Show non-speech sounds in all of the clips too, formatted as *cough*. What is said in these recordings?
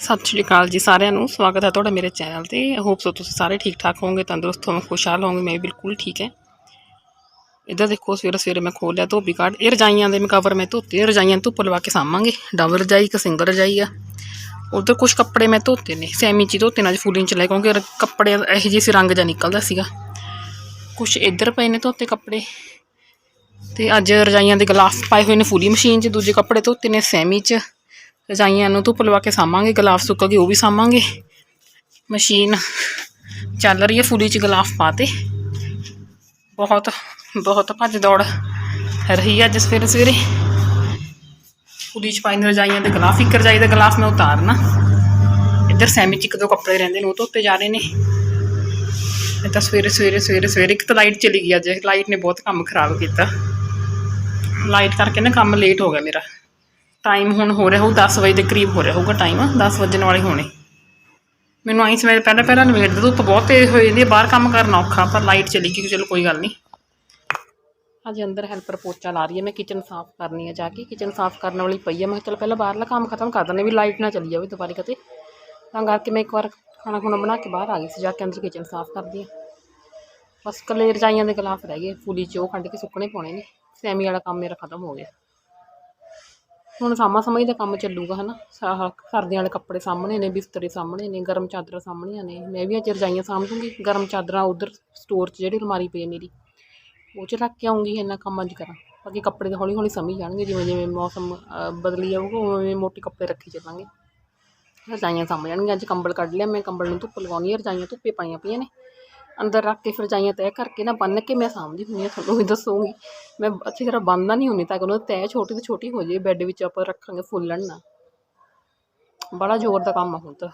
ਸਤਿ ਸ਼੍ਰੀ ਅਕਾਲ ਜੀ ਸਾਰਿਆਂ ਨੂੰ। ਸਵਾਗਤ ਹੈ ਤੁਹਾਡਾ ਮੇਰੇ ਚੈਨਲ ਤੇ। ਹੋਪ ਸੋ ਤੁਸੀਂ ਸਾਰੇ ਠੀਕ ਠਾਕ ਹੋਵੋਗੇ, ਤੰਦਰੁਸਤ ਹੋਵੋਗੇ, ਖੁਸ਼ਹਾਲ ਹੋਵੋਗੇ, ਮੈਂ ਬਿਲਕੁਲ ਠੀਕ ਹੈ। ਇੱਧਰ ਦੇਖੋ, ਸਵੇਰੇ ਸਵੇਰੇ ਮੈਂ ਖੋਲ ਲਿਆ ਧੋਬੀ ਕਾਰਡ। ਇਹ ਰਜਾਈਆਂ ਦੇ ਮੈਂ ਕਵਰ ਮੈਂ ਧੋਤੇ, ਰਜਾਈਆਂ ਧੁੱਪ ਲਵਾ ਕੇ ਸਾਂਵਾਂਗੇ ਡਬਲ ਰਜਾਈ, ਇੱਕ ਸਿੰਗਲ ਰਜਾਈ ਆ। ਉਧਰ ਕੁਝ ਕੱਪੜੇ ਮੈਂ ਧੋਤੇ ਨੇ, ਸੈਮੀ ਚ ਹੀ ਧੋਤੇ ਨੇ, ਅੱਜ ਫੂਲਿੰਗ ਚ ਲੈ ਕਿਉਂਕਿ ਕੱਪੜੇ ਇਹੋ ਜਿਹੇ ਸੀ ਰੰਗ ਜਿਹਾ ਨਿਕਲਦਾ ਸੀਗਾ। ਕੁਝ ਇੱਧਰ ਪਏ ਨੇ ਧੋਤੇ ਕੱਪੜੇ। ਤੇ ਅੱਜ ਰਜਾਈਆਂ ਦੇ ਗਲਾਸ ਪਾਏ ਹੋਏ ਨੇ ਫੂਲੀ ਮਸ਼ੀਨ 'ਚ, ਦੂਜੇ ਕੱਪੜੇ ਧੋਤੇ ਨੇ ਸੈਮੀ 'ਚ। ਰਜਾਈਆਂ ਨੂੰ ਧੁੱਪ ਲਵਾ ਕੇ ਸਾਂਵਾਂਗੇ ਗਲਾਫ ਸੁੱਕ ਗਏ ਉਹ ਵੀ ਸਾਂਵਾਂਗੇ ਮਸ਼ੀਨ ਚੱਲ ਰਹੀ ਹੈ ਫੂਲੀ 'ਚ ਗਲਾਫ ਪਾਤੇ ਬਹੁਤ ਬਹੁਤ ਭੱਜ ਦੌੜ ਰਹੀ ਹੈ ਅੱਜ ਸਵੇਰੇ ਸਵੇਰੇ। ਫੁੱਲੀ 'ਚ ਪਾਈ ਰਜਾਈਆਂ ਦੇ ਗਲਾਫ, ਇੱਕ ਰਜਾਈ ਦਾ ਗਲਾਫ ਮੈਂ ਉਤਾਰਨਾ। ਇੱਧਰ ਸੈਮੀ 'ਚ ਇੱਕ ਦੋ ਕੱਪੜੇ ਰਹਿੰਦੇ ਨੇ, ਉਹ ਧੋਤੇ ਜਾ ਰਹੇ ਨੇ। ਇਹ ਤਾਂ ਸਵੇਰੇ ਸਵੇਰੇ ਸਵੇਰੇ ਸਵੇਰੇ ਇੱਕ ਤਾਂ ਲਾਈਟ ਚਲੀ ਗਈ ਅੱਜ। ਲਾਈਟ ਨੇ ਬਹੁਤ ਕੰਮ ਖਰਾਬ ਕੀਤਾ। ਲਾਈਟ ਕਰਕੇ ਨਾ ਕੰਮ ਲੇਟ ਹੋ ਗਿਆ ਮੇਰਾ। ਟਾਈਮ ਹੁਣ ਹੋ ਰਿਹਾ ਹੋਊ 10 ਵਜੇ ਦੇ ਕਰੀਬ ਹੋ ਰਿਹਾ ਹੋਊਗਾ ਟਾਈਮ 10 ਵਜਣ ਵਾਲੇ ਹੋਣੇ। ਮੈਨੂੰ ਆਈ ਸਵੇਰੇ ਪਹਿਲਾਂ ਪਹਿਲਾਂ ਨਵੇੜ ਦੇ, ਧੁੱਪ ਬਹੁਤ ਤੇਜ਼ ਹੋ ਜਾਂਦੀ ਹੈ, ਬਾਹਰ ਕੰਮ ਕਰਨਾ ਔਖਾ, ਪਰ ਲਾਈਟ ਚਲੀ ਗਈ, ਚਲੋ ਕੋਈ ਗੱਲ ਨਹੀਂ। ਅੱਜ ਅੰਦਰ ਹੈਲਪਰ ਪੋਚਾ ਲਾ ਰਹੀ ਹੈ, ਮੈਂ ਕਿਚਨ ਸਾਫ਼ ਕਰਨੀ ਹੈ ਜਾ ਕੇ ਕਿਚਨ ਸਾਫ਼ ਕਰਨ ਵਾਲੀ ਪਈ ਹੈ, ਮੈਂ ਕਿਹਾ ਚਲ ਪਹਿਲਾਂ ਬਾਹਰਲਾ ਕੰਮ ਖਤਮ ਕਰ ਦਿੰਦੇ ਵੀ ਲਾਈਟ ਨਾ ਚਲੀ ਜਾਵੇ ਦੁਬਾਰੇ ਕਦੇ ਤਾਂ ਕਰਕੇ ਮੈਂ ਇੱਕ ਵਾਰ ਖਾਣਾ ਖੁਣਾ ਬਣਾ ਕੇ ਬਾਹਰ ਆ ਗਈ ਸੀ, ਜਾ ਕੇ ਅੰਦਰ ਕਿਚਨ ਸਾਫ਼ ਕਰਦੀ ਹਾਂ। ਬਸ ਕੱਲੇ ਰਜਾਈਆਂ ਦੇ ਗਲਾਫ ਰਹਿ ਗਏ, ਫੁੱਲੀ ਚ ਉਹ ਕੱਢ ਕੇ ਸੁੱਕਣੇ ਪਾਉਣੇ ਨੇ, ਸੈਮੀ ਵਾਲਾ ਕੰਮ ਮੇਰਾ ਖਤਮ ਹੋ ਗਿਆ। ਹੁਣ ਸਾਮਾ ਸਮਝ ਦਾ ਕੰਮ ਚੱਲੂਗਾ, ਹਨਾ? ਸਾਹ ਸਰਦੀਆਂ ਵਾਲੇ ਕੱਪੜੇ ਸਾਹਮਣੇ ਨੇ, ਬਿਸਤਰੇ ਸਾਹਮਣੇ ਨੇ, ਗਰਮ ਚਾਦਰਾਂ ਸਾਹਮਣੀਆਂ ਨੇ। ਮੈਂ ਵੀ ਅੱਜ ਰਜਾਈਆਂ ਸਾਂਭ ਦੂੰਗੀ ਗਰਮ ਚਾਦਰਾਂ ਉਧਰ ਸਟੋਰ 'ਚ ਜਿਹੜੀ ਅਲਮਾਰੀ ਪਈ ਹੈ ਮੇਰੀ। ਉਹ 'ਚ ਰੱਖ ਕੇ ਆਉਂਗੀ ਇੰਨਾ ਕੰਮ ਅੱਜ ਕਰਾਂ। ਬਾਕੀ ਕੱਪੜੇ ਤਾਂ ਹੌਲੀ ਹੌਲੀ ਸਮਝ ਜਾਣਗੇ, ਜਿਵੇਂ ਜਿਵੇਂ ਮੌਸਮ ਬਦਲੀ ਜਾਊਗਾ, ਉਵੇਂ ਉਵੇਂ ਮੋਟੇ ਕੱਪੜੇ ਰੱਖੀ ਚੱਲਾਂਗੇ। ਰਜਾਈਆਂ ਸਾਂਭ ਜਾਣਗੀਆਂ, ਅੱਜ ਕੰਬਲ ਕੱਢ ਲਿਆ, ਮੈਂ ਕੰਬਲ ਨੂੰ ਧੁੱਪ ਲਗਾਉਣੀ ਹੈ ਰਜਾਈਆਂ ਧੁੱਪੇ ਪਾਈਆਂ ਪਈਆਂ ਨੇ। ਅੰਦਰ ਰੱਖ ਕੇ ਫਿਰ ਰਜਾਈਆਂ ਤੈਅ ਕਰਕੇ ਨਾ ਬੰਨ ਕੇ ਮੈਂ ਸਾਂਭਦੀ ਹੁੰਦੀ ਹਾਂ, ਤੁਹਾਨੂੰ ਵੀ ਦੱਸੂਗੀ। ਮੈਂ ਅੱਛੀ ਤਰ੍ਹਾਂ ਬੰਨਦਾ ਨਹੀਂ ਹੁੰਦੀ ਤਾਂ ਕਿ ਉਹਨਾਂ ਦੀ ਤੈਅ ਛੋਟੀ ਤੋਂ ਛੋਟੀ ਹੋ ਜਾਏ, ਬੈੱਡ ਵਿੱਚ ਆਪਾਂ ਰੱਖਾਂਗੇ ਫੁੱਲਣ ਨਾ। ਬੜਾ ਜ਼ੋਰ ਦਾ ਕੰਮ ਆ ਹੁਣ ਤਾਂ।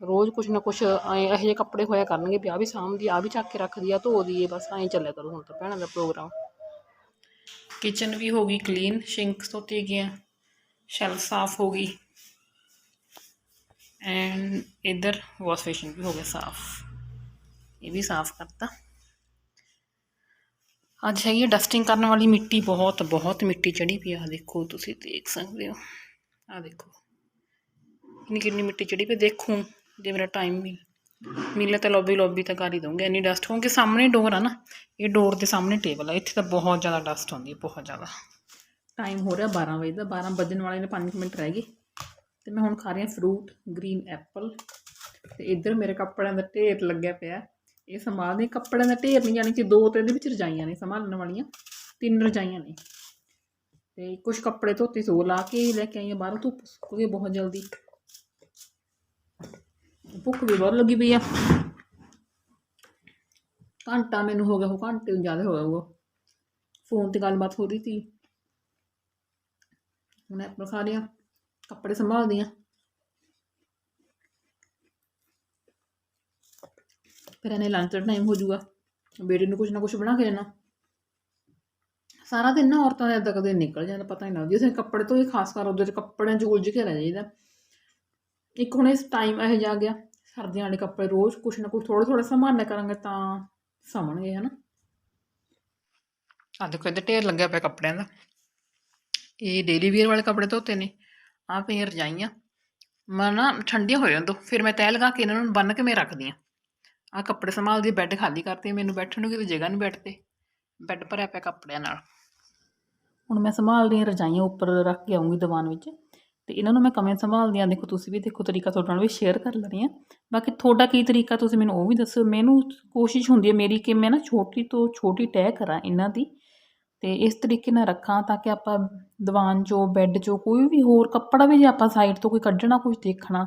ਰੋਜ਼ ਕੁਛ ਨਾ ਕੁਛ ਐਂ ਇਹੋ ਜਿਹੇ ਕੱਪੜੇ ਹੋਇਆ ਕਰਨਗੇ, ਵੀ ਆਹ ਵੀ ਸਾਂਭਦੀ ਆ ਵੀ ਚੱਕ ਕੇ ਰੱਖਦੀ ਆ ਧੋ ਦੀਏ ਬਸ ਐਂ ਚੱਲਿਆ ਕਰੂ ਹੁਣ ਤਾਂ ਭੈਣਾਂ ਦਾ ਪ੍ਰੋਗਰਾਮ। ਕਿਚਨ ਵੀ ਹੋ ਗਈ ਕਲੀਨ, ਸ਼ਿੰਕ ਧੋਤੀ ਗਿਆ ਸ਼ੈਲਫ ਸਾਫ਼ ਹੋ ਗਈ। ਐਂਡ ਇਧਰ ਵਾਸ਼ ਬੇਸਿਨ ਵੀ ਹੋ ਗਿਆ ਸਾਫ਼। ਇਹ ਵੀ ਸਾਫ਼ ਕਰਤਾ। ਅੱਜ ਹੈਗੀ ਡਸਟਿੰਗ ਕਰਨ ਵਾਲੀ ਮਿੱਟੀ ਬਹੁਤ ਬਹੁਤ ਮਿੱਟੀ ਚੜੀ ਪਈ ਆ। ਆਹ ਦੇਖੋ, ਤੁਸੀਂ ਦੇਖ ਸਕਦੇ ਹੋ। ਆ ਦੇਖੋ। ਕਿੰਨੀ ਕਿੰਨੀ ਮਿੱਟੀ ਚੜੀ ਪਈ ਦੇਖੂੰ, ਜੇ ਮੇਰਾ ਟਾਈਮ ਮਿਲ, ਮਿਲੇ ਤਾਂ ਲੌਬੀ ਲੌਬੀ ਤਾਂ ਕਰ ਹੀ ਦਊਂਗੇ। ਇੰਨੀ ਡਸਟ ਕਿਉਂਕਿ ਸਾਹਮਣੇ ਡੋਰ ਆ ਨਾ, ਇਹ ਡੋਰ ਦੇ ਸਾਹਮਣੇ ਟੇਬਲ ਆ। ਇੱਥੇ ਤਾਂ ਬਹੁਤ ਜ਼ਿਆਦਾ ਡਸਟ ਹੁੰਦੀ ਹੈ ਬਹੁਤ ਜ਼ਿਆਦਾ। ਟਾਈਮ ਹੋ ਰਿਹਾ 12 ਵਜੇ ਦਾ। 12 ਵੱਜਣ ਵਾਲੇ ਨੇ 5 ਮਿੰਟ ਰਹਿ ਗਏ। ਤੇ ਮੈਂ ਹੁਣ ਖਾ ਰਹੀ ਹਾਂ ਫਰੂਟ ਗ੍ਰੀਨ ਐਪਲ ਤੇ ਇੱਧਰ ਮੇਰੇ ਕੱਪੜਿਆਂ ਦਾ ਢੇਰ ਲੱਗਿਆ ਪਿਆ। ਇਹ ਸੰਭਾਲਦੇ ਕੱਪੜਿਆਂ ਦਾ ਢੇਰ ਨਹੀਂ ਜਾਣੀ ਕਿ ਦੋ ਤੇ ਇਹਦੇ ਵਿੱਚ ਰਜਾਈਆਂ ਨੇ ਸੰਭਾਲਣ ਵਾਲੀਆਂ, ਤਿੰਨ ਰਜਾਈਆਂ ਨੇ। ਤੇ ਕੁਝ ਕੱਪੜੇ ਧੋਤੇ ਸੋ ਲਾ ਕੇ ਲੈ ਕੇ ਆਈਆਂ ਬਾਹਰੋਂ ਬਾਹਰ ਧੁੱਪ ਸੁੱਕੂਗੀ ਬਹੁਤ ਜਲਦੀ ਭੁੱਖ ਵੀ ਬਹੁਤ ਲੱਗੀ ਪਈ ਆ। ਘੰਟਾ ਮੈਨੂੰ ਹੋ ਗਿਆ, ਉਹ ਘੰਟੇ ਤੋਂ ਜ਼ਿਆਦਾ ਹੋ ਗਿਆ ਉਹ ਫੋਨ ਤੇ ਗੱਲਬਾਤ ਹੋ ਰਹੀ ਸੀ। ਹੁਣ ਐਪਲ ਖਾ ਲਿਆ ਕੱਪੜੇ ਸੰਭਾਲਦੀ ਆ ਫਿਰ ਇਹਨੇ ਲੰਚ ਦਾ ਟਾਈਮ ਹੋ ਜਾਊਗਾ ਬੇਟੇ ਨੂੰ ਕੁਝ ਨਾ ਕੁਝ ਬਣਾ ਕੇ ਦੇਣਾ। ਸਾਰਾ ਦਿਨ ਨਾ ਔਰਤਾਂ ਦਾ ਏਦਾਂ ਕਦੇ ਨਿਕਲ ਜਾਂਦਾ, ਪਤਾ ਹੀ ਨਾ ਲੱਗਦਾ। ਜਿਵੇਂ ਕੱਪੜੇ ਤੋਂ ਹੀ ਖਾਸ ਕਰ ਉਹਦੇ ਕੱਪੜਿਆਂ 'ਚ ਉਲਝ ਕੇ ਰਹਿ ਜਾਈਦਾ। ਇੱਕ ਹੁਣ ਇਸ ਟਾਈਮ ਇਹ ਜਾ ਗਿਆ, ਸਰਦੀਆਂ ਵਾਲੇ ਕੱਪੜੇ ਰੋਜ਼ ਕੁਛ ਨਾ ਕੁਛ ਥੋੜਾ ਥੋੜਾ ਸੰਭਾਲਣਾ ਕਰਾਂਗੇ ਤਾਂ ਸਮਣਗੇ ਹਨਾ। ਆ ਦੇਖੋ ਇਹਦੇ ਢੇਰ ਲੱਗਿਆ ਪਿਆ ਕੱਪੜਿਆਂ ਦਾ। ਇਹ ਡੇਲੀ ਵੀਅਰ ਵਾਲੇ ਕੱਪੜੇ ਧੋਤੇ ਨੇ। ਆ ਪਈਆਂ ਰਜਾਈਆਂ। ਮੈਂ ਨਾ ਠੰਡੀਆਂ ਹੋ ਜਾਣ ਦੋ। ਫਿਰ ਮੈਂ ਤੈਅ ਲਗਾ ਕੇ ਇਹਨਾਂ ਨੂੰ ਬੰਨ ਕੇ ਮੈਂ ਰੱਖਦੀ ਆ। ਆ ਕੱਪੜੇ ਸੰਭਾਲਦੀ ਬੈੱਡ ਖਾਲੀ ਕਰਤੀ, ਮੈਨੂੰ ਬੈਠਣ ਨੂੰ ਕਿਤੇ ਜਗ੍ਹਾ ਨਹੀਂ ਬੈੱਡ ਤੇ ਬੈੱਡ ਭਰਿਆ ਪਿਆ ਕੱਪੜਿਆਂ ਨਾਲ। ਹੁਣ ਮੈਂ ਸੰਭਾਲਦੀ ਹਾਂ ਰਜਾਈਆਂ ਉੱਪਰ ਰੱਖ ਕੇ ਆਉਂਗੀ ਦੀਵਾਨ ਵਿੱਚ, ਤੇ ਇਹਨਾਂ ਨੂੰ ਮੈਂ ਕਮੈਂ ਸੰਭਾਲਦੀ ਹਾਂ ਦੇਖੋ, ਤੁਸੀਂ ਵੀ ਦੇਖੋ ਤਰੀਕਾ ਤੁਹਾਡੇ ਨਾਲ ਵੀ ਸ਼ੇਅਰ ਕਰ ਲੈਣੀ ਆ ਬਾਕੀ ਤੁਹਾਡਾ ਕੀ ਤਰੀਕਾ, ਤੁਸੀਂ ਮੈਨੂੰ ਉਹ ਵੀ ਦੱਸੋ। ਮੈਨੂੰ ਕੋਸ਼ਿਸ਼ ਹੁੰਦੀ ਹੈ ਮੇਰੀ ਕਿ ਮੈਂ ਨਾ ਛੋਟੀ ਤੋਂ ਛੋਟੀ ਤੈਅ ਕਰਾਂ ਇਹਨਾਂ ਦੀ, ਤੇ ਇਸ ਤਰੀਕੇ ਨਾਲ ਰੱਖਾਂ ਤਾਂ ਕਿ ਆਪਾਂ ਦੀਵਾਨ 'ਚੋਂ ਬੈੱਡ 'ਚੋਂ ਕੋਈ ਵੀ ਹੋਰ ਕੱਪੜਾ ਵੀ ਜੇ ਆਪਾਂ ਸਾਈਡ ਤੋਂ ਕੋਈ ਕੱਢਣਾ ਕੁਝ ਦੇਖਣਾ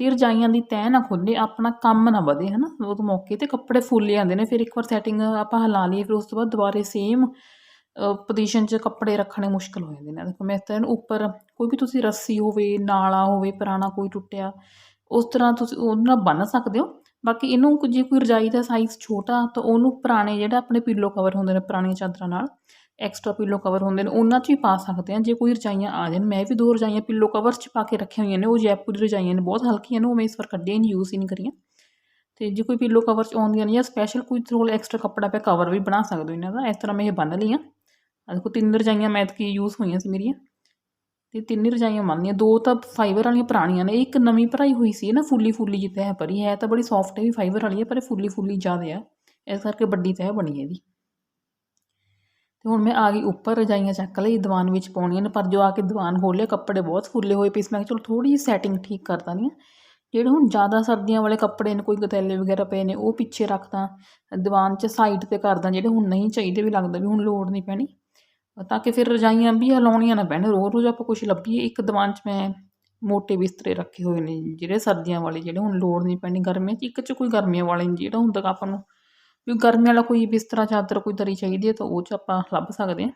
ਤੇ ਰਜਾਈਆਂ ਦੀ ਤੈਅ ਨਾ ਖੁੱਲੇ ਆਪਣਾ ਕੰਮ ਨਾ ਵਧੇ, ਹਨਾ? ਉਹ ਮੌਕੇ ਤੇ ਕੱਪੜੇ ਫੁੱਲ ਜਾਂਦੇ ਨੇ, ਫਿਰ ਇੱਕ ਵਾਰ ਸੈਟਿੰਗ ਆਪਾਂ ਹਿਲਾ ਲਈਏ, ਫਿਰ ਉਸ ਤੋਂ ਬਾਅਦ ਦੁਬਾਰੇ ਸੇਮ ਪੋਜੀਸ਼ਨ 'ਚ ਕੱਪੜੇ ਰੱਖਣੇ ਮੁਸ਼ਕਲ ਹੋ ਜਾਂਦੇ ਨੇ। ਦੇਖੋ, ਮੈਂ ਤਾਂ ਇਹਨੂੰ ਉੱਪਰ, ਕੋਈ ਵੀ ਤੁਸੀਂ ਰੱਸੀ ਹੋਵੇ, ਨਾਲਾ ਹੋਵੇ, ਪੁਰਾਣਾ ਕੋਈ ਟੁੱਟਿਆ, ਉਸ ਤਰ੍ਹਾਂ ਤੁਸੀਂ ਉਹਦੇ ਨਾਲ ਬੰਨ੍ਹ ਸਕਦੇ ਹੋ। ਬਾਕੀ ਇਹਨੂੰ ਜੇ ਕੋਈ ਰਜਾਈ ਦਾ ਸਾਈਜ਼ ਛੋਟਾ, ਤਾਂ ਉਹਨੂੰ ਪੁਰਾਣੇ ਜਿਹੜਾ ਆਪਣੇ ਪੀਲੋ ਕਵਰ ਹੁੰਦੇ ਨੇ, ਪੁਰਾਣੀਆਂ ਚਾਦਰਾਂ ਨਾਲ ਐਕਸਟਰਾ ਪਿੱਲੋ ਕਵਰ ਹੁੰਦੇ ਨੇ, ਉਹਨਾਂ 'ਚ ਵੀ ਪਾ ਸਕਦੇ ਆ ਜੇ ਕੋਈ ਰਜਾਈਆਂ ਆ ਜਾਣ, ਮੈਂ ਵੀ ਦੋ ਰਜਾਈਆਂ ਪਿੱਲੋ ਕਵਰ 'ਚ ਪਾ ਕੇ ਰੱਖੀਆਂ ਹੋਈਆਂ ਨੇ, ਉਹ ਜੈਪੁਰ ਦੀ ਰਜਾਈਆਂ ਨੇ, ਬਹੁਤ ਹਲਕੀਆਂ ਨੇ, ਉਹ ਮੈਂ ਇਸ ਵਾਰ ਕੱਢੀਆਂ ਨਹੀਂ ਯੂਜ਼ ਹੀ ਨਹੀਂ ਕਰੀਆਂ। ਤੇ ਜੇ ਕੋਈ ਪਿੱਲੋ ਕਵਰ 'ਚ ਆਉਂਦੀਆਂ ਨੇ ਜਾਂ ਸਪੈਸ਼ਲ ਕੋਈ ਥੋੜਾ ਐਕਸਟਰਾ ਕੱਪੜਾ ਪਿਆ ਕਵਰ ਵੀ ਬਣਾ ਸਕਦੇ ਹੋ ਇਹਨਾਂ ਦਾ, ਇਸ ਤਰ੍ਹਾਂ ਮੈਂ ਇਹ ਬੰਨ ਲਈਆਂ। ਆਹ ਦੇਖੋ ਤਿੰਨ ਰਜਾਈਆਂ ਮੈਥ ਕੀ ਯੂਜ਼ ਹੋਈਆਂ ਸੀ ਮੇਰੀਆਂ। ਤੇ ਤਿੰਨ ਹੀ ਰਜਾਈਆਂ ਬੰਨ੍ਹਦੀਆਂ ਦੋ ਤਾਂ ਫਾਈਬਰ ਵਾਲੀਆਂ ਪੁਰਾਣੀਆਂ ਨੇ ਇੱਕ ਨਵੀਂ ਭਰਾਈ ਹੋਈ ਸੀ ਨਾ ਫੁੱਲੀ ਫੁੱਲੀ ਜਿੱਤੇ ਹੈ ਭਰੀ ਹੈ ਤਾਂ ਬੜੀ ਸੌਫਟ ਹੈ ਵੀ ਫਾਈਬਰ ਵਾਲੀ ਹੈ, ਪਰ ਇਹ ਫੁੱਲੀ ਫੁੱਲੀ ਜ਼ਿਆਦਾ ਆ ਇਸ ਕਰਕੇ ਵੱਡੀ ਤਹਿ ਬਣੀ ਹੈ ਇਹਦੀ। ਤੇ ਹੁਣ ਮੈਂ ਆ ਗਈ ਉੱਪਰ, ਰਜਾਈਆਂ ਚੱਕ ਲਈ, ਦੀਵਾਨ ਵਿੱਚ ਪਾਉਣੀਆਂ ਨੇ, ਪਰ ਜੋ ਆ ਕੇ ਦੀਵਾਨ ਖੋਲ੍ਹੇ ਕੱਪੜੇ ਬਹੁਤ ਫੁੱਲੇ ਹੋਏ ਪੀਸ ਮੈਂ ਕਿਹਾ ਚਲੋ ਥੋੜੀ ਜਿਹੀ ਸੈਟਿੰਗ ਠੀਕ ਕਰ ਦਿੰਦੀ ਹਾਂ ਜਿਹੜੇ ਹੁਣ ਜ਼ਿਆਦਾ ਸਰਦੀਆਂ ਵਾਲੇ ਕੱਪੜੇ ਨੇ, ਕੋਈ ਗਤੈਲੇ ਵਗੈਰਾ ਪਏ ਨੇ, ਉਹ ਪਿੱਛੇ ਰੱਖਦਾ ਦੀਵਾਨ 'ਚ ਸਾਈਡ ਤੇ ਕਰਦਾ ਜਿਹੜੇ ਹੁਣ ਨਹੀਂ ਚਾਹੀਦੇ ਵੀ ਲੱਗਦਾ ਵੀ ਹੁਣ ਲੋੜ ਨਹੀਂ ਪੈਣੀ। ਤਾਂ ਕਿ ਫਿਰ ਰਜਾਈਆਂ ਵੀ ਹਿਲਾਉਣੀਆਂ ਨਾ ਪੈਣ ਰੋਜ਼ ਰੋਜ਼ ਆਪਾਂ ਕੁਝ ਲੱਭੀਏ। ਇੱਕ ਦੀਵਾਨ 'ਚ ਮੈਂ ਮੋਟੇ ਬਿਸਤਰੇ ਰੱਖੇ ਹੋਏ ਨੇ, ਜਿਹੜੇ ਸਰਦੀਆਂ ਵਾਲੇ, ਜਿਹੜੇ ਹੁਣ ਲੋੜ ਨਹੀਂ ਪੈਣੀ ਗਰਮੀਆਂ 'ਚ, ਇੱਕ 'ਚ ਕੋਈ ਗਰਮੀਆਂ ਵਾਲੇ ਨਹੀਂ ਜਿਹੜਾ ਹੁਣ ਤੱਕ ਆਪਾਂ ਨੂੰ ਵੀ ਗਰਮੀ ਵਾਲਾ ਕੋਈ ਬਿਸਤਰਾ ਚਾਦਰ ਕੋਈ ਦਰੀ ਚਾਹੀਦੀ ਹੈ ਤਾਂ ਉਹ 'ਚ ਆਪਾਂ ਲੱਭ ਸਕਦੇ ਹਾਂ।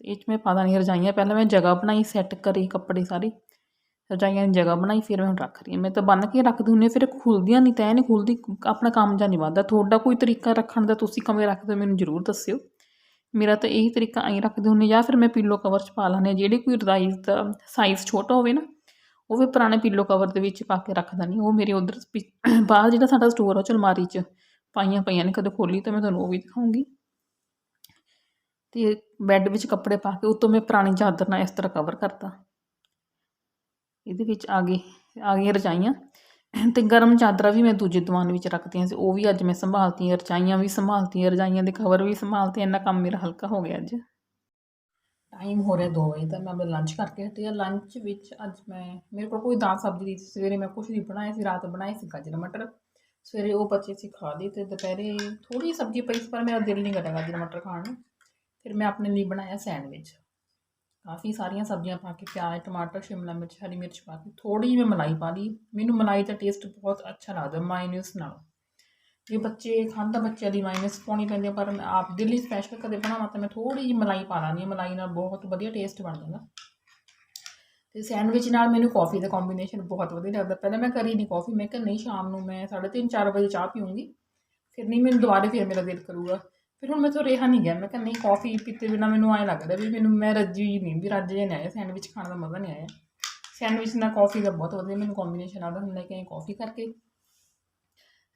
ਇਹ 'ਚ ਮੈਂ ਪਤਾ ਨਹੀਂ ਰਜਾਈਆਂ। ਪਹਿਲਾਂ ਮੈਂ ਜਗ੍ਹਾ ਬਣਾਈ ਸੈੱਟ ਕਰੀ ਕੱਪੜੇ ਸਾਰੇ। ਰਜਾਈਆਂ ਦੀ ਜਗ੍ਹਾ ਬਣਾਈ, ਫਿਰ ਮੈਂ ਹੁਣ ਰੱਖ ਰਹੀ ਹਾਂ। ਮੈਂ ਤਾਂ ਬੰਨ ਕੇ ਰੱਖਦੀ ਹੁੰਦੀ ਹਾਂ, ਫਿਰ ਖੁੱਲਦੀਆਂ ਨਹੀਂ ਤੈਅ ਨਹੀਂ ਖੁੱਲਦੀ। ਆਪਣਾ ਕੰਮ ਜਾਂ ਨਹੀਂ ਵੱਧਦਾ ਤੁਹਾਡਾ ਕੋਈ ਤਰੀਕਾ ਰੱਖਣ ਦਾ ਤੁਸੀਂ ਕਿਵੇਂ ਰੱਖਦੇ ਮੈਨੂੰ ਜ਼ਰੂਰ ਦੱਸਿਓ। ਮੇਰਾ ਤਾਂ ਇਹੀ ਤਰੀਕਾ, ਐਂ ਰੱਖਦੇ ਹੁੰਦੇ ਜਾਂ ਫਿਰ ਮੈਂ ਪਿੱਲੋ ਕਵਰ 'ਚ ਪਾ ਲੈਂਦੇ ਹਾਂ। ਜਿਹੜੀ ਕੋਈ ਰਜਾਈ ਦਾ ਸਾਈਜ਼ ਛੋਟਾ ਹੋਵੇ ਨਾ ਉਹ ਵੀ ਪੁਰਾਣੇ ਪੀਲੋ ਕਵਰ ਦੇ ਵਿੱਚ ਪਾ ਕੇ ਰੱਖਦਾ ਨਹੀਂ ਉਹ ਮੇਰੇ ਉਧਰ *clears throat* ਬਾਹਰ ਜਿਹੜਾ ਸਾਡਾ ਸਟੋਰ ਆ ਉਹ ਚਲਮਾਰੀ 'ਚ ਪਾਈਆਂ ਪਈਆਂ ਨੇ, ਕਦੇ ਖੋਲੀ ਤਾਂ ਮੈਂ ਤੁਹਾਨੂੰ ਉਹ ਵੀ ਦਿਖਾਉਂਗੀ। ਤੇ ਬੈੱਡ ਵਿੱਚ ਕੱਪੜੇ ਪਾ ਕੇ ਉੱਤੋਂ ਮੈਂ ਪੁਰਾਣੀ ਚਾਦਰ ਨਾਲ ਇਸ ਤਰ੍ਹਾਂ ਕਵਰ ਕਰਤਾ। ਇਹਦੇ ਵਿੱਚ ਆ ਗਈ, ਆ ਗਈਆਂ ਰਜਾਈਆਂ। ਤੇ ਗਰਮ ਚਾਦਰਾਂ ਵੀ ਮੈਂ ਦੂਜੇ ਦੀਵਾਨ ਵਿੱਚ ਰੱਖਦੀਆਂ ਸੀ, ਉਹ ਵੀ ਅੱਜ ਮੈਂ ਸੰਭਾਲਤੀਆਂ, ਰਜਾਈਆਂ ਵੀ ਸੰਭਾਲਤੀਆਂ, ਰਜਾਈਆਂ ਦੇ ਕਵਰ ਵੀ ਸੰਭਾਲਤੇ, ਇੰਨਾ ਕੰਮ ਮੇਰਾ ਹਲਕਾ ਹੋ ਗਿਆ ਅੱਜ। ਟਾਈਮ ਹੋ ਰਿਹਾ 2 ਵਜੇ, ਤਾਂ ਮੈਂ ਆਪਣਾ ਲੰਚ ਕਰਕੇ ਹਟੀ ਆ ਲੰਚ ਵਿੱਚ ਅੱਜ ਮੈਂ, ਮੇਰੇ ਕੋਲ ਕੋਈ ਦਾਲ ਸਬਜ਼ੀ ਨਹੀਂ ਸੀ। ਸਵੇਰੇ ਮੈਂ ਕੁਛ ਨਹੀਂ ਬਣਾਇਆ ਸੀ, ਰਾਤ ਬਣਾਏ ਸੀ ਗਾਜਰ, ਮਟਰ। ਸਵੇਰੇ ਉਹ ਬੱਚੇ ਸੀ ਖਾ ਲਈ ਤੇ ਦੁਪਹਿਰੇ ਥੋੜੀ ਸਬਜ਼ੀ ਪਈ ਸੀ, ਪਰ ਮੇਰਾ ਦਿਲ ਨਹੀਂ ਕਰਦਾ ਗਾਜਰ, ਮਟਰ ਖਾਣ ਨੂੰ। ਫਿਰ ਮੈਂ ਆਪਣੇ ਲਈ ਬਣਾਇਆ ਸੈਂਡਵਿਚ। ਕਾਫੀ ਸਾਰੀਆਂ ਸਬਜ਼ੀਆਂ ਪਾ ਕੇ, ਪਿਆਜ਼, ਟਮਾਟਰ, ਸ਼ਿਮਲਾ ਮਿਰਚ, ਹਰੀ ਮਿਰਚ ਪਾ ਕੇ ਥੋੜੀ ਜਿਹੀ ਮੈਂ ਮਲਾਈ ਪਾ ਲਈ। ਮੈਨੂੰ ਮਲਾਈ ਦਾ ਟੇਸਟ ਬਹੁਤ ਅੱਛਾ ਲੱਗਦਾ ਮਾਇਨਸ ਨਾਲ। ਜੇ ਬੱਚੇ ਖਾਂਦਾ ਬੱਚਿਆਂ ਦੀ ਮਾਇਨਸ ਪਾਉਣੀ ਪੈਂਦੀ ਪਰ ਮੈਂ ਆਪ ਦੇ ਲਈ ਸਪੈਸ਼ਲ ਕਦੇ ਬਣਾਵਾਂ ਤਾਂ ਮੈਂ ਥੋੜੀ ਜਿਹੀ ਮਲਾਈ ਪਾ ਲਾਂਦੀ ਹਾਂ ਮਲਾਈ ਨਾਲ ਬਹੁਤ ਵਧੀਆ ਟੇਸਟ ਬਣ ਜਾਂਦਾ। ਤੇ ਸੈਂਡਵਿਚ ਨਾਲ ਮੈਨੂੰ ਕਾਫੀ ਦਾ ਕੰਬੀਨੇਸ਼ਨ ਬਹੁਤ ਵਧੀਆ ਲੱਗਦਾ। ਪਹਿਲਾਂ ਮੈਂ ਕਰੀ ਨਹੀਂ ਕਾਫੀ ਮੈਂ ਕਿਹਾ ਨਹੀਂ ਸ਼ਾਮ ਨੂੰ ਮੈਂ 3:30 4 ਵਜੇ ਚਾਹ ਪੀਉਂਗੀ ਫਿਰ ਨਹੀਂ ਮੈਨੂੰ ਦੁਬਾਰੇ ਫਿਰ ਮੇਰਾ ਦਿਲ ਕਰੂਗਾ। ਫਿਰ ਹੁਣ ਮੈਂ ਤੋਂ ਰਿਹਾ ਨਹੀਂ ਗਿਆ, ਮੈਂ ਕਿਹਾ ਨਹੀਂ ਕਾਫੀ ਪੀਤੇ ਬਿਨਾ ਮੈਨੂੰ ਐਂ ਲੱਗਦਾ ਵੀ ਮੈਨੂੰ ਮੈਂ ਰੱਜੀ ਹੀ ਨਹੀਂ ਵੀ ਰੱਜ ਜੇ ਨਹੀਂ ਆਇਆ ਸੈਂਡਵਿਚ ਖਾਣ ਦਾ ਮਜ਼ਾ ਨਹੀਂ ਆਇਆ। ਸੈਂਡਵਿਚ ਨਾਲ ਕਾਫੀ ਦਾ ਬਹੁਤ ਵਧੀਆ ਮੈਨੂੰ ਕੰਬੀਨੇਸ਼ਨ ਆਦਾ ਹੁੰਦਾ ਕਿ ਕਾਫੀ ਕਰਕੇ।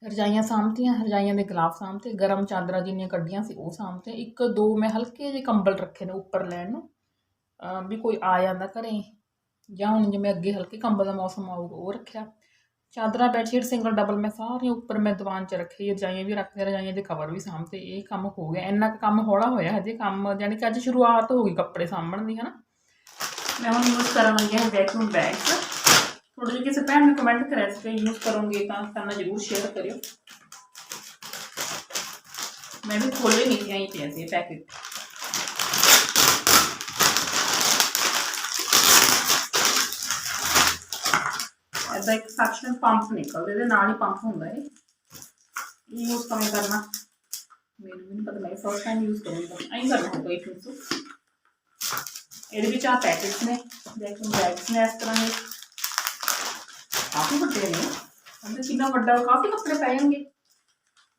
ਰਜਾਈਆਂ ਸਾਂਭਤੀਆਂ, ਰਜਾਈਆਂ ਦੇ ਗਲਾਫ ਸਾਂਭਤੇ, ਗਰਮ ਚਾਦਰਾਂ ਜਿੰਨੀਆਂ ਕੱਢੀਆਂ ਸੀ ਉਹ ਸਾਂਭਤੇ। ਇੱਕ, ਦੋ ਮੈਂ ਹਲਕੇ ਜਿਹੇ ਕੰਬਲ ਰੱਖੇ ਨੇ ਉੱਪਰ ਲੈਣ ਨੂੰ ਵੀ ਕੋਈ ਆ ਜਾਂਦਾ ਘਰੇ, ਜਾਂ ਹੁਣ ਜਿਵੇਂ ਅੱਗੇ ਹਲਕੇ ਕੰਬਲ ਦਾ ਮੌਸਮ ਆਊਗਾ, ਉਹ ਰੱਖਿਆ। ਚਾਦਰਾਂ, ਬੈਡਸ਼ੀਟ, ਸਿੰਗਲ, ਡਬਲ, ਮੈਂ ਸਾਰੀਆਂ ਉੱਪਰ ਮੈਂ ਦੀਵਾਨ 'ਚ ਰੱਖੀ, ਰਜਾਈਆਂ ਵੀ ਰੱਖਦੇ ਰਜਾਈਆਂ ਦੇ ਕਵਰ ਵੀ ਸਾਂਭਤੇ, ਇਹ ਕੰਮ ਹੋ ਗਿਆ। ਇੰਨਾ ਕੁ ਕੰਮ ਹੌਲਾ ਹੋਇਆ ਹਜੇ, ਕੰਮ ਯਾਨੀ ਕਿ ਅੱਜ ਸ਼ੁਰੂਆਤ ਹੋ ਗਈ ਕੱਪੜੇ ਸਾਂਭਣ ਦੀ, ਹਨਾ? ਮੈਂ ਹੁਣ ਯੂਜ਼ ਕਰਨ ਲੱਗੀ ਹਾਂ ਵੈਕਿਊਮ ਬੈਗਸ ਥੋੜੇ ਜਿਹੇ ਕਿਸੇ ਭੈਣ ਨੇ ਕਮੈਂਟ ਕਰਿਆ ਸੀ ਕਿ ਯੂਜ਼ ਕਰੋਗੇ ਤਾਂ ਕਰਨਾ ਜ਼ਰੂਰ ਸ਼ੇਅਰ ਕਰਿਓ। ਮੈਂ ਵੀ ਖੋਲੇ ਨਹੀਂ ਆਈ ਪਿਆ ਸੀ ਪੈਕੇਟ ਇਹਦਾ ਇੱਕ ਸੈਕਸ਼ਨ ਪੰਪ ਨਿਕਲਦਾ, ਇਹਦੇ ਨਾਲ ਹੀ ਪੰਪ ਹੁੰਦਾ ਹੈ ਇਹ ਯੂਜ਼ ਕਿਵੇਂ ਕਰਨਾ? ਮੈਨੂੰ ਵੀ ਨਹੀਂ ਪਤਾ, ਮੈਂ ਫਸਟ ਟਾਈਮ ਯੂਜ਼ ਕਰੂੰਗਾ। ਐਂ ਕਰਨਾ ਹੋਊਗਾ ਇਹ ਯੂਜ਼ ਇਹਦੇ ਵਿੱਚ ਆ ਪੈਕੇਟਸ ਨੇ ਦੇਖੋ ਬੈਗਸ ਨੇ ਇਸ ਤਰ੍ਹਾਂ ਦੇ। ਕਾਫੀ ਵੱਡੇ ਨੇ ਅੰਦਰ ਕਿੰਨਾ ਵੱਡਾ ਕਾਫੀ ਕੱਪੜੇ ਪੈ ਜਾਣਗੇ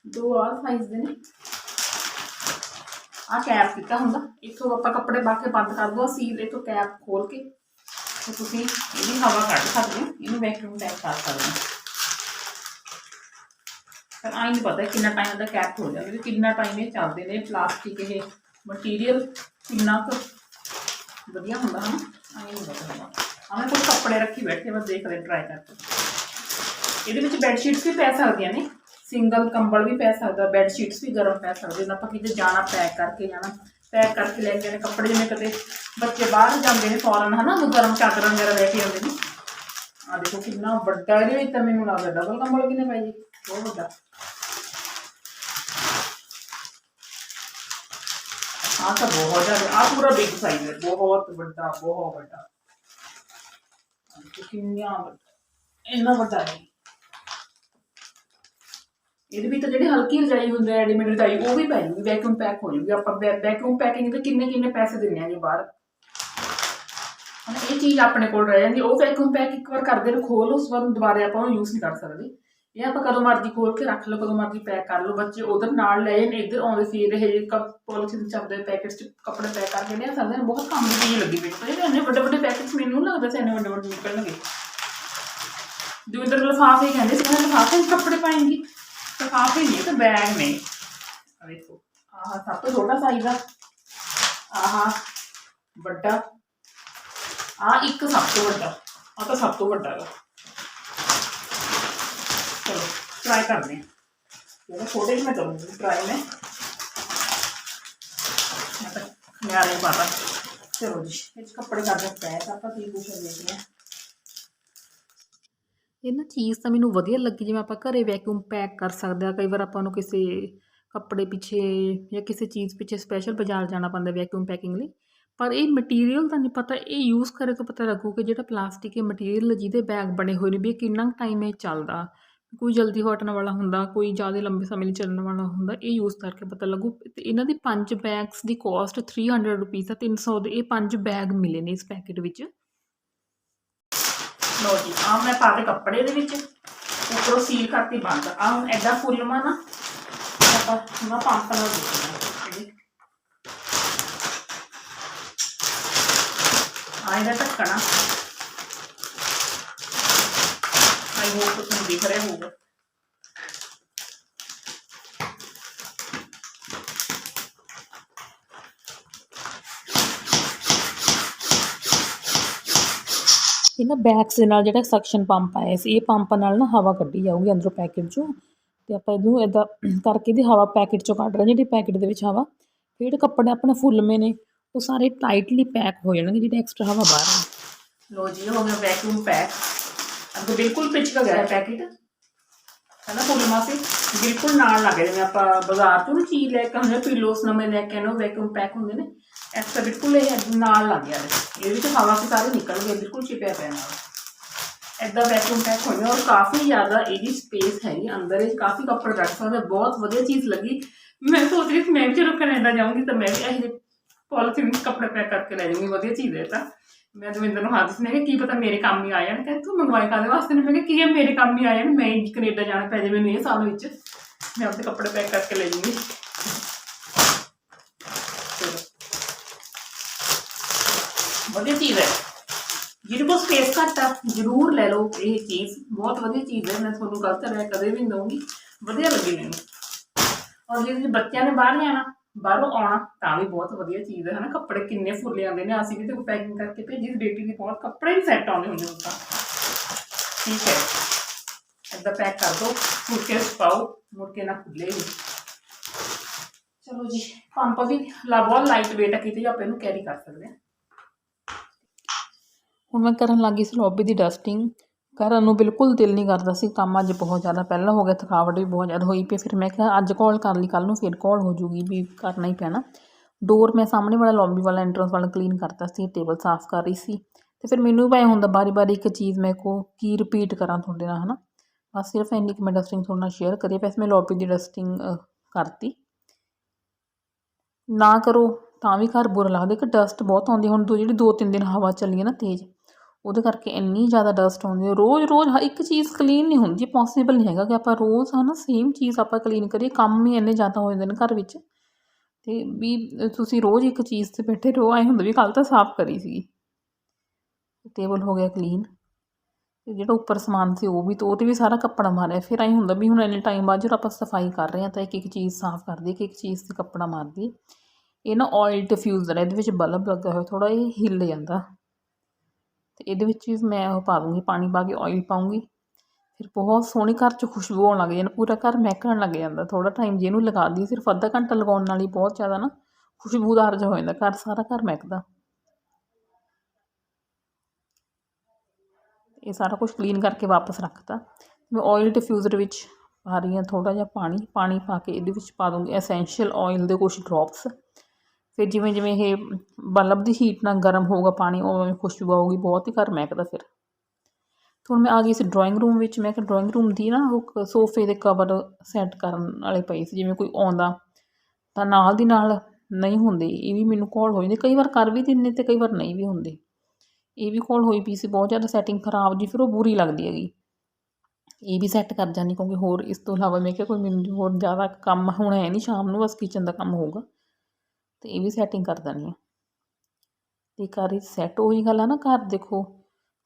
ਦੋ ਆਲ ਸਾਈਜ਼ ਦੇ ਨੇ ਆ ਕੈਪ ਕੀਤਾ ਹੁੰਦਾ ਇੱਥੋਂ ਆਪਾਂ ਕੱਪੜੇ ਪਾ ਕੇ ਬੰਦ ਕਰ ਦੋ ਸੀਲ ਇਹ ਤੋਂ ਕੈਪ ਖੋਲ ਕੇ ਤੇ ਤੁਸੀਂ ਇਹਦੀ ਹਵਾ ਕੱਢ ਸਕਦੇ ਹੋ ਇਹਨੂੰ ਵੈਕਿਊਮ ਪੈਕ ਕਰ ਸਕਦੇ ਹੋ ਪਰ ਆਈ ਨਹੀਂ ਪਤਾ ਕਿੰਨਾ ਟਾਈਮ ਦਾ ਕੈਪ ਹੋ ਜਾਵੇ ਕਿੰਨਾ ਟਾਈਮ ਇਹ ਚੱਲਦੇ ਨੇ ਪਲਾਸਟਿਕ ਇਹ ਮਟੀਰੀਅਲ ਕਿੰਨਾ ਕੁ ਵਧੀਆ ਹੁੰਦਾ ਹਨ ਆਈ ਨਹੀਂ ਪਤਾ ਆਵੇਂ ਕੁਝ ਕੱਪੜੇ ਰੱਖੀ ਬੈਠੇ ਬਸ ਦੇਖਦੇ ਟਰਾਈ ਕਰਕੇ ਇਹਦੇ ਵਿੱਚ ਬੈੱਡ ਸ਼ੀਟਸ ਵੀ ਪੈ ਸਕਦੀਆਂ ਨੇ ਸਿੰਗਲ ਕੰਬਲ ਵੀ ਪੈ ਸਕਦਾ ਬੈੱਡ ਸ਼ੀਟਸ ਵੀ ਗਰਮ ਪੈ ਸਕਦੇ ਨੇ, ਆਪਾਂ ਕਿਤੇ ਜਾਣਾ ਪੈਕ ਕਰਕੇ ਜਾਣਾ ਪੈਕ ਕਰਕੇ ਲੈ ਕੇ ਆਣੇ ਕੱਪੜੇ ਜਿਵੇਂ ਕਦੇ ਬੱਚੇ ਬਾਹਰ ਜਾਂਦੇ ਨੇ ਫੌਰਨ ਹਨਾ ਉਹ ਗਰਮ ਚਾਦਰਾਂ ਵਗੈਰਾ ਲੈ ਕੇ ਆਉਂਦੇ ਨੇ। ਆ ਦੇਖੋ ਕਿੰਨਾ ਵੱਡਾ ਇਹਦੇ ਵਿੱਚ ਤਾਂ ਮੈਨੂੰ ਲੱਗਦਾ ਡਬਲ ਕੰਬਲ ਕਿੰਨੇ ਪੈ ਜੀ ਬਹੁਤ ਵੱਡਾ। ਆ ਤਾਂ ਬਹੁਤ ਜ਼ਿਆਦਾ ਆ ਪੂਰਾ ਬਿਗ ਸਾਈਜ਼ ਹੈ, ਬਹੁਤ ਵੱਡਾ ਬਹੁਤ ਵੱਡਾ। ਆਹ ਦੇਖੋ ਕਿੰਨਾ ਵੱਡਾ। ਇੰਨਾ ਵੱਡਾ ਹੈ ਇਹਦੇ ਵਿੱਚ ਤਾਂ ਜਿਹੜੇ ਹਲਕੀ ਰਜਾਈ ਹੁੰਦੇ ਆ ਰੈਡੀਮੇਡ ਰਜਾਈ, ਉਹ ਵੀ ਪੈ ਜੂਗੀ ਵੈਕਿਊਮ ਪੈਕ ਹੋ ਜੂਗੀ। ਆਪਾਂ ਵੈਕਿਊਮ ਪੈਕਿੰਗ ਦੇ ਕਿੰਨੇ ਕਿੰਨੇ ਪੈਸੇ ਦਿੰਨੇ ਆ ਜੀ ਬਾਹਰ? ਹੁਣ ਇਹ ਚੀਜ਼ ਆਪਣੇ ਕੋਲ ਰਹਿ ਜਾਂਦੀ, ਉਹ ਵੈਕਿਊਮ ਪੈਕ ਇੱਕ ਵਾਰ ਕਰਦੇ ਨੂੰ ਖੋਲ ਉਸ ਵਾਰ ਦੁਬਾਰਾ ਆਪਾਂ ਉਹਨੂੰ ਯੂਜ਼ ਨਹੀਂ ਕਰ ਸਕਦੇ। ਇਹ ਆਪਾਂ ਕਦੋਂ ਮਰਜ਼ੀ ਖੋਲ ਕੇ ਰੱਖ ਲਓ, ਕਦੋਂ ਮਰਜ਼ੀ ਪੈਕ ਕਰ ਲਓ। ਬੱਚੇ ਉਧਰ ਨਾਲ ਲੈ ਜਾਣ ਇੱਧਰ ਆਉਂਦੇ ਫਿਰ ਇਹ ਕੱਪ ਪੋਲੀਥੀਨ ਚੱਬਦੇ ਪੈਕੇਟਸ ਚ ਕੱਪੜੇ ਪੈਕ ਕਰਕੇ ਲਿਆ ਸਕਦੇ ਨੇ ਬਹੁਤ ਕੰਮ ਦੀ ਚੀਜ਼ ਲੱਗੀ ਮੈਨੂੰ ਇਹ ਇੰਨੇ ਵੱਡੇ ਵੱਡੇ ਪੈਕੇਟਸ ਮੈਨੂੰ ਲੱਗਦਾ ਸੀ, ਇੰਨੇ ਵੱਡੇ ਵੱਡੇ ਨਿਕਲਣਗੇ। ਦੂਜੇ ਲਫਾਫੇ ਕਹਿੰਦੇ ਸੀ ਲਿਫਾਫੇ ਚ ਕੱਪੜੇ ਪਾਏਂਗੀ। ਲਫਾਫੇ ਨਹੀਂ ਇਹ ਤਾਂ ਬੈਗ ਨੇ ਆ ਦੇਖੋ ਆਹ ਸਭ ਤੋਂ ਛੋਟਾ ਸਾਈਜ਼ ਆ ਆਹ ਵੱਡਾ ਆ ਇੱਕ ਸਭ ਤੋਂ ਵੱਡਾ ਆ ਤਾਂ ਸਭ ਤੋਂ ਵੱਡਾ ਹੈਗਾ ਚਲੋ ਟਰਾਈ ਕਰਦੇ ਹਾਂ ਜਿਹੜਾ ਛੋਟੇ ਜਿਹੇ ਮੈਂ ਕਰੂੰਗੀ ਟਰਾਈ ਮੈਂ ਮੈਂ ਤਾਂ ਨਿਆਰੇ ਪਾਤਾ ਚਲੋ ਜੀ ਇਹ 'ਚ ਕੱਪੜੇ ਕਰਦੇ ਪੈਕ ਆਪਾਂ ਕੀ ਕੁਛ ਦੇਖਦੇ ਹਾਂ ਇਹ ਨਾ ਚੀਜ਼ ਤਾਂ ਮੈਨੂੰ ਵਧੀਆ ਲੱਗੀ, ਜਿਵੇਂ ਆਪਾਂ ਘਰੇ ਵੈਕਿਊਮ ਪੈਕ ਕਰ ਸਕਦੇ ਆ ਕਈ ਵਾਰ ਆਪਾਂ ਨੂੰ ਕਿਸੇ ਕੱਪੜੇ ਪਿੱਛੇ ਜਾਂ ਕਿਸੇ ਚੀਜ਼ ਪਿੱਛੇ ਸਪੈਸ਼ਲ ਬਾਜ਼ਾਰ ਜਾਣਾ ਪੈਂਦਾ ਵੈਕਿਊਮ ਪੈਕਿੰਗ ਲਈ, ਪਰ ਇਹ ਮਟੀਰੀਅਲ ਦਾ ਨਹੀਂ ਪਤਾ, ਇਹ ਯੂਜ਼ ਕਰੇ ਤੋਂ ਪਤਾ ਲੱਗੂ ਕਿ ਜਿਹੜਾ ਪਲਾਸਟਿਕ ਇਹ ਮਟੀਰੀਅਲ ਜਿਹਦੇ ਬੈਗ ਬਣੇ ਹੋਏ ਨੇ ਵੀ ਇਹ ਕਿੰਨਾ ਟਾਈਮ ਇਹ ਚੱਲਦਾ। ਕੋਈ ਜਲਦੀ ਹਟਣ ਵਾਲਾ ਹੁੰਦਾ, ਕੋਈ ਜ਼ਿਆਦਾ ਲੰਬੇ ਸਮੇਂ ਲਈ ਚੱਲਣ ਵਾਲਾ ਹੁੰਦਾ, ਇਹ ਯੂਜ਼ ਕਰਕੇ ਪਤਾ ਲੱਗੂ। ਤੇ ਇਹਨਾਂ ਦੀ ਪੰਜ ਬੈਗਸ ਦੀ ਕਾਸਟ 300 ਰੁਪਈਸ ਆ 300 ਦੇ ਇਹ ਪੰਜ ਬੈਗ ਮਿਲੇ ਨੇ ਇਸ ਪੈਕੇਟ ਵਿੱਚ। ਲੋ ਜੀ ਆ ਮੈਂ ਪਾ ਦੇ ਕੱਪੜੇ ਦੇ ਵਿੱਚ। ਉੱਪਰੋਂ ਸੀਲ ਕਰਤੀ ਬੰਦ। ਆ ਹੁਣ ਐਡਾ ਫੁੱਲਮਾ ਨਾ ਆਪਾਂ ਨਾ ਪੰਪ ਨਾਲ ਦੇਖਦੇ ਆ ਇਹਦਾ ਢੱਕਣਾ। ਆਈ ਹੋਪ ਤੁਹਾਨੂੰ ਦਿਖ ਰਿਹਾ ਹੋਊਗਾ। ਇਹਨਾਂ ਬੈਗਸ ਦੇ ਨਾਲ ਜਿਹੜਾ ਸਕਸ਼ਨ ਪੰਪ ਆਇਆ ਸੀ, ਇਹ ਪੰਪ ਨਾਲ ਨਾ ਹਵਾ ਕੱਢੀ ਜਾਊਗੀ ਅੰਦਰੋਂ ਪੈਕੇਟ 'ਚੋਂ। ਤੇ ਆਪਾਂ ਇਹਨੂੰ ਇਦਾਂ ਕਰਕੇ ਦੀ ਹਵਾ ਪੈਕੇਟ 'ਚੋਂ ਕੱਢ ਰਹੇ ਜਿਹੜੀ ਪੈਕੇਟ ਦੇ ਵਿੱਚ ਹਵਾ। ਫਿਰ ਜਿਹੜੇ ਕੱਪੜੇ ਆਪਣੇ ਫੁੱਲਮੇ ਨੇ, ਉਹ ਸਾਰੇ ਟਾਈਟਲੀ ਪੈਕ ਹੋ ਜਾਣਗੇ, ਜਿਹੜੀ ਐਕਸਟਰਾ ਹਵਾ ਬਾਹਰ ਆ। ਲੋ ਜੀ ਹੋ ਗਿਆ ਵੈਕਿਊਮ ਪੈਕ ਅੱਗੇ ਬਿਲਕੁਲ ਪਿਛਕ ਗਿਆ ਹੈ ਪੈਕੇਟ ਹੈ ਨਾ ਫੁੱਲਮਾ ਸੀ ਬਿਲਕੁਲ ਨਾਲ ਲੱਗ ਜਿਵੇਂ ਆਪਾਂ ਬਾਜ਼ਾਰ ਤੋਂ ਨਾ ਚੀਜ਼ ਲੈ ਕੇ ਆਉਂਦੇ ਪਿਲੋਸ ਨਵੇਂ ਲੈ ਕੇ ਆਉਂਦੇ ਵੈਕਿਊਮ ਪੈਕ ਹੁੰਦੇ ਨੇ ਐਕਸਟਰਾ ਬਿਲਕੁਲ ਇਹ ਨਾਲ ਲੱਗ ਗਿਆ ਇਹਦੇ ਵਿੱਚ ਹਵਾ ਸੀ ਸਾਰੇ ਨਿਕਲ ਗਏ ਬਿਲਕੁਲ ਚਿਪਿਆ ਪਿਆ ਨਾਲ। ਐਦਾਂ ਵੈਕਿਊਮ ਪੈਕ ਹੋਇਆ ਔਰ ਕਾਫੀ ਜ਼ਿਆਦਾ ਇਹਦੀ ਸਪੇਸ ਹੈਗੀ ਅੰਦਰ, ਇਹ ਕਾਫੀ ਕੱਪੜੇ ਰੱਖ ਸਕਦੇ ਬਹੁਤ ਵਧੀਆ ਚੀਜ਼ ਲੱਗੀ। ਮੈਂ ਸੋਚ ਰਹੀ ਸੀ, ਮੈਂ ਵੀ ਜਦੋਂ ਕੈਨੇਡਾ ਜਾਊਂਗੀ ਤਾਂ ਮੈਂ ਵੀ ਇਹ ਪੋਲੀਥੀਨ ਵਿੱਚ ਕੱਪੜੇ ਪੈਕ ਕਰਕੇ ਲੈ ਜਾਊਂਗੀ, ਵਧੀਆ ਚੀਜ਼ ਹੈ ਤਾਂ। ਮੈਂ ਦਵਿੰਦਰ ਨੂੰ ਹੱਥ ਮੈਂ ਕਿਹਾ ਕੀ ਪਤਾ ਮੇਰੇ ਕੰਮ ਹੀ ਆ ਜਾਣ, ਕਹਿੰਦੇ ਤੂੰ ਮੰਗਵਾਈ ਕਾਦੇ ਵਾਸਤੇ ਨੇ? ਮੈਂ ਕਿਹਾ ਕੀ ਹੈ ਮੇਰੇ ਕੰਮ ਹੀ ਆ ਜਾਣ, ਮੈਂ ਕੈਨੇਡਾ ਜਾਣਾ ਪੈ ਜਾਵੇ ਮੈਨੂੰ ਇਹ ਸਾਲ ਵਿੱਚ। ਮੈਂ ਆਪਣੇ ਕੱਪੜੇ ਪੈਕ ਕਰਕੇ ਲੈ ਜਾਊਂਗੀ। ਵਧੀਆ ਚੀਜ਼ ਹੈ। ਜਿਹਦੇ ਕੋਲ ਸਪੇਸ ਘੱਟ ਆ, ਜ਼ਰੂਰ ਲੈ ਲਓ ਇਹ ਚੀਜ਼। ਬਹੁਤ ਵਧੀਆ ਚੀਜ਼ ਹੈ, ਮੈਂ ਤੁਹਾਨੂੰ ਗਲਤ ਰਾਏ ਕਦੇ ਵੀ ਨਹੀਂ ਦਊਂਗੀ। ਵਧੀਆ ਲੱਗੀ ਮੈਨੂੰ। ਔਰ ਜੇ ਬੱਚਿਆਂ ਨੇ ਬਾਹਰ ਜਾਣਾ ਬਾਹਰੋਂ ਆਉਣਾ, ਤਾਂ ਵੀ ਬਹੁਤ ਵਧੀਆ ਚੀਜ਼ ਹੈ, ਹਨਾ? ਕੱਪੜੇ ਕਿੰਨੇ ਫੁੱਲੇ ਆਉਂਦੇ ਨੇ। ਅਸੀਂ ਵੀ ਤੇ ਪੈਕਿੰਗ ਕਰਕੇ ਭੇਜੀ ਸੀ ਬੇਟੀ ਦੀ ਬਹੁਤ, ਕੱਪੜੇ ਹੀ ਸੈੱਟ ਆਉਂਦੇ ਹੁੰਦੇ ਹੁਣ ਤਾਂ। ਠੀਕ ਹੈ। ਏਦਾਂ ਪੈਕ ਕਰ ਦੋ ਮੁੜ ਪਾਓ ਮੁੜ ਕੇ ਨਾ ਖੁੱਲੇ ਵੀ ਚਲੋ ਜੀ ਪੰਪ ਵੀ ਲਾ ਬਹੁਤ ਲਾਈਟ weight ਆ, ਕਿਤੇ ਆਪਾਂ ਇਹਨੂੰ ਕੈਰੀ ਕਰ ਸਕਦੇ ਹਾਂ। ਹੁਣ ਮੈਂ ਕਰਨ ਲੱਗੀ ਸੀ ਲੌਬੀ ਦੀ ਡਸਟਿੰਗ ਘਰਾਂ ਨੂੰ ਬਿਲਕੁਲ ਦਿਲ ਨਹੀਂ ਕਰਦਾ ਸੀ, ਕੰਮ ਅੱਜ ਬਹੁਤ ਜ਼ਿਆਦਾ ਪਹਿਲਾਂ ਹੋ ਗਿਆ, ਥਕਾਵਟ ਵੀ ਬਹੁਤ ਜ਼ਿਆਦਾ ਹੋਈ ਪਈ। ਫਿਰ ਮੈਂ ਕਿਹਾ, ਅੱਜ ਕਾਲ ਕਰ ਲਈ ਕੱਲ ਨੂੰ ਫਿਰ ਕਾਲ ਹੋ ਜੂਗੀ ਵੀ ਕਰਨਾ ਹੀ ਪੈਣਾ। ਡੋਰ ਮੈਂ ਸਾਹਮਣੇ ਵਾਲਾ ਲੌਬੀ ਵਾਲਾ ਐਂਟਰੈਂਸ ਵਾਲਾ ਕਲੀਨ ਕਰਤਾ ਸੀ ਟੇਬਲ ਸਾਫ਼ ਕਰ ਰਹੀ ਸੀ। ਤੇ ਫਿਰ ਮੈਨੂੰ ਵੀ ਐਂ ਹੁੰਦਾ ਬਾਰੀ ਬਾਰੀ ਇੱਕ ਚੀਜ਼ ਮੈਂ ਕੋ ਕੀ ਰਿਪੀਟ ਕਰਾਂ ਤੁਹਾਡੇ ਨਾਲ, ਹਨਾ? ਬਸ ਸਿਰਫ ਇੰਨੀ ਕੁ ਮੈਂ ਡਸਟਿੰਗ ਤੁਹਾਡੇ ਨਾਲ ਸ਼ੇਅਰ ਕਰੀ, ਵੈਸੇ ਮੈਂ ਲੌਬੀ ਦੀ ਡਸਟਿੰਗ ਕਰਤੀ। ਨਾ ਕਰੋ, ਤਾਂ ਵੀ ਘਰ ਬੁਰਾ ਲੱਗਦਾ ਕਿ ਡਸਟ ਬਹੁਤ ਆਉਂਦੀ, ਹੁਣ ਦੋ, ਜਿਹੜੀ ਦੋ ਤਿੰਨ ਦਿਨ ਹਵਾ ਚੱਲੀ ਹੈ ਨਾ ਤੇਜ਼ ਉਹਦੇ ਕਰਕੇ ਇੰਨੀ ਜ਼ਿਆਦਾ ਡਸਟ ਹੁੰਦੀ ਹੈ। ਰੋਜ਼ ਰੋਜ਼ ਹਰ ਇੱਕ ਚੀਜ਼ ਕਲੀਨ ਨਹੀਂ ਹੁੰਦੀ ਪੋਸੀਬਲ ਨਹੀਂ ਹੈਗਾ ਕਿ ਆਪਾਂ ਰੋਜ਼ ਹੈ ਨਾ ਸੇਮ ਚੀਜ਼ ਆਪਾਂ ਕਲੀਨ ਕਰੀਏ। ਕੰਮ ਹੀ ਇੰਨੇ ਜ਼ਿਆਦਾ ਹੋ ਜਾਂਦੇ ਨੇ ਘਰ ਵਿੱਚ। ਤੇ ਵੀ ਤੁਸੀਂ ਰੋਜ਼ ਇੱਕ ਚੀਜ਼ ਤੇ ਬੈਠੇ ਰਹੋ। ਐਂ ਹੁੰਦਾ ਵੀ ਕੱਲ ਤਾਂ ਸਾਫ਼ ਕਰੀ ਸੀਗੀ। ਟੇਬਲ ਹੋ ਗਿਆ ਕਲੀਨ ਤੇ ਜਿਹੜਾ ਉੱਪਰ ਸਮਾਨ ਸੀ ਉਹ ਵੀ ਤੇ ਉਹ 'ਤੇ ਵੀ ਸਾਰਾ ਕੱਪੜਾ ਮਾਰਿਆ। ਫਿਰ ਐਂ ਹੁੰਦਾ ਵੀ ਹੁਣ ਇੰਨੇ ਟਾਈਮ ਬਾਅਦ ਜਦੋਂ ਆਪਾਂ ਸਫ਼ਾਈ ਕਰ ਰਹੇ ਹਾਂ ਤਾਂ ਇੱਕ ਇੱਕ ਚੀਜ਼ ਸਾਫ਼ ਕਰਦੀ ਇੱਕ ਇੱਕ ਚੀਜ਼ 'ਤੇ ਕੱਪੜਾ ਮਾਰਦੀ ਇਹ ਨਾ ਆਇਲ ਡਿਫਿਊਜ਼ਰ ਹੈ, ਇਹਦੇ ਵਿੱਚ ਬਲਬ ਲੱਗਾ ਹੋਇਆ ਥੋੜਾ ਇਹ ਹਿੱਲ ਜਾਂਦਾ। ਅਤੇ ਇਹਦੇ ਵਿੱਚ ਵੀ ਮੈਂ ਉਹ ਪਾ ਦੂੰਗੀ, ਪਾਣੀ ਪਾ ਕੇ ਓਇਲ ਪਾਉਂਗੀ। ਫਿਰ ਬਹੁਤ ਸੋਹਣੇ ਘਰ 'ਚ ਖੁਸ਼ਬੂ ਆਉਣ ਲੱਗ ਜਾਂਦੀ, ਪੂਰਾ ਘਰ ਮਹਿਕਣ ਲੱਗ ਜਾਂਦਾ। ਥੋੜ੍ਹਾ ਟਾਈਮ ਜੇ ਇਹਨੂੰ ਲਗਾ ਦੀ ਸਿਰਫ ਅੱਧਾ ਘੰਟਾ ਲਗਾਉਣ ਨਾਲ ਹੀ ਬਹੁਤ ਜ਼ਿਆਦਾ ਨਾ ਖੁਸ਼ਬੂਦਾਰ ਜਿਹਾ ਹੋ ਜਾਂਦਾ, ਘਰ ਸਾਰਾ ਘਰ ਮਹਿਕਦਾ। ਇਹ ਸਾਰਾ ਕੁਝ ਕਲੀਨ ਕਰਕੇ ਵਾਪਸ ਰੱਖਤਾ। ਮੈਂ ਆਇਲ ਡਿਫਿਊਜ਼ਰ ਵਿੱਚ ਪਾ ਰਹੀ ਹਾਂ ਥੋੜਾ ਜਿਹਾ ਪਾਣੀ ਪਾਣੀ ਪਾ ਕੇ ਇਹਦੇ ਵਿੱਚ ਪਾ ਦੂੰਗੀ। ਐਸੈਂਸ਼ੀਅਲ ਆਇਲ ਦੇ ਕੁਝ ਡ੍ਰੌਪਸ ਫਿਰ ਜਿਵੇਂ ਜਿਵੇਂ ਇਹ ਬਲਬ ਦੀ ਹੀਟ ਨਾਲ ਗਰਮ ਹੋਊਗਾ ਪਾਣੀ ਉਵੇਂ ਖੁਸ਼ਬੂ ਆਊਗੀ, ਬਹੁਤ ਹੀ ਘਰ ਮਹਿਕਦਾ ਫਿਰ। ਹੁਣ ਮੈਂ ਆ ਗਈ ਇਸ ਡਰਾਇੰਗ ਰੂਮ ਵਿੱਚ, ਮੈਂ ਕਿ ਡਰਾਇੰਗ ਰੂਮ ਦੀ ਨਾ ਉਹ ਸੋਫੇ ਦੇ ਕਵਰ ਸੈੱਟ ਕਰਨ ਵਾਲੇ ਪਏ ਸੀ, ਜਿਵੇਂ ਕੋਈ ਆਉਂਦਾ ਤਾਂ ਨਾਲ ਦੀ ਨਾਲ ਨਹੀਂ ਹੁੰਦੇ, ਇਹ ਵੀ ਮੈਨੂੰ ਕਾਲ ਹੋ ਜਾਂਦੀ। ਕਈ ਵਾਰ ਕਰ ਵੀ ਦਿੰਦੇ ਤੇ ਕਈ ਵਾਰ ਨਹੀਂ ਵੀ ਹੁੰਦੇ। ਇਹ ਵੀ ਕਾਲ ਹੋਈ ਪਈ ਸੀ, ਬਹੁਤ ਜ਼ਿਆਦਾ ਸੈਟਿੰਗ ਖਰਾਬ ਜੀ, ਫਿਰ ਉਹ ਬੁਰੀ ਲੱਗਦੀ ਹੈਗੀ। ਇਹ ਵੀ ਸੈੱਟ ਕਰ ਜਾਂਦੀ, ਕਿਉਂਕਿ ਹੋਰ ਇਸ ਤੋਂ ਇਲਾਵਾ ਮੈਂ ਕਿਹਾ ਕੋਈ ਮੈਨੂੰ ਹੋਰ ਜ਼ਿਆਦਾ ਕੰਮ ਹੁਣ ਹੈ ਨਹੀਂ, ਸ਼ਾਮ ਨੂੰ ਬਸ ਕਿਚਨ ਦਾ ਕੰਮ ਹੋਊਗਾ। ਤੇ ਇਹ ਵੀ ਸੈਟਿੰਗ ਕਰ ਦੇਣੀ ਹੈ ਤੇ ਘਰ ਹੀ ਸੈੱਟ ਉਹੀ ਗੱਲ ਆ ਨਾ, ਘਰ ਦੇਖੋ,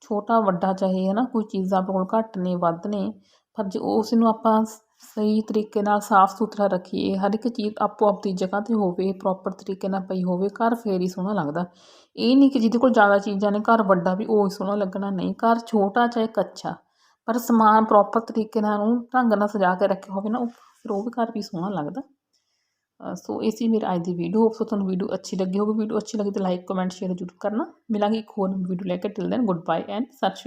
ਛੋਟਾ ਵੱਡਾ ਚਾਹੇ ਹੈ ਨਾ ਕੋਈ ਚੀਜ਼ਾਂ ਆਪਣੇ ਕੋਲ ਘੱਟ ਨੇ, ਵੱਧ ਨੇ, ਪਰ ਜੇ ਉਸ ਨੂੰ ਆਪਾਂ ਸਹੀ ਤਰੀਕੇ ਨਾਲ ਸਾਫ਼ ਸੁਥਰਾ ਰੱਖੀਏ, ਹਰ ਇੱਕ ਚੀਜ਼ ਆਪੋ ਆਪਣੀ ਜਗ੍ਹਾ 'ਤੇ ਹੋਵੇ ਪ੍ਰੋਪਰ ਤਰੀਕੇ ਨਾਲ ਪਈ ਹੋਵੇ, ਘਰ ਫੇਰ ਹੀ ਸੋਹਣਾ ਲੱਗਦਾ। ਇਹ ਨਹੀਂ ਕਿ ਜਿਹਦੇ ਕੋਲ ਜ਼ਿਆਦਾ ਚੀਜ਼ਾਂ ਨੇ, ਘਰ ਵੱਡਾ ਵੀ ਉਹ ਹੀ ਸੋਹਣਾ ਲੱਗਣਾ, ਨਹੀਂ, ਘਰ ਛੋਟਾ ਚਾਹੇ ਕੱਚਾ, ਪਰ ਸਮਾਨ ਪ੍ਰੋਪਰ ਤਰੀਕੇ ਨਾਲ ਉਹਨੂੰ ਢੰਗ ਨਾਲ ਸਜਾ ਕੇ ਰੱਖਿਆ ਹੋਵੇ ਨਾ, ਉਹ ਫਿਰ ਉਹ ਵੀ ਘਰ ਵੀ ਸੋਹਣਾ ਲੱਗਦਾ। ਸੋ ਇਹ ਸੀ ਮੇਰਾ ਅੱਜ ਦੀ ਵੀਡੀਓ ਹੋਪ ਸੋ ਤੁਹਾਨੂੰ ਵੀਡੀਓ ਅੱਛੀ ਲੱਗੀ ਹੋਵੇ ਵੀਡੀਓ ਅੱਛੀ ਲੱਗੀ ਤਾਂ ਲਾਈਕ ਕਮੈਂਟ ਸ਼ੇਅਰ ਜ਼ਰੂਰ ਕਰਨਾ। ਮਿਲਾਂਗੇ ਇੱਕ ਹੋਰ ਵੀਡੀਓ ਲੈ ਕੇ। Till then good bye and ਸਤਿ ਸ਼੍ਰੀ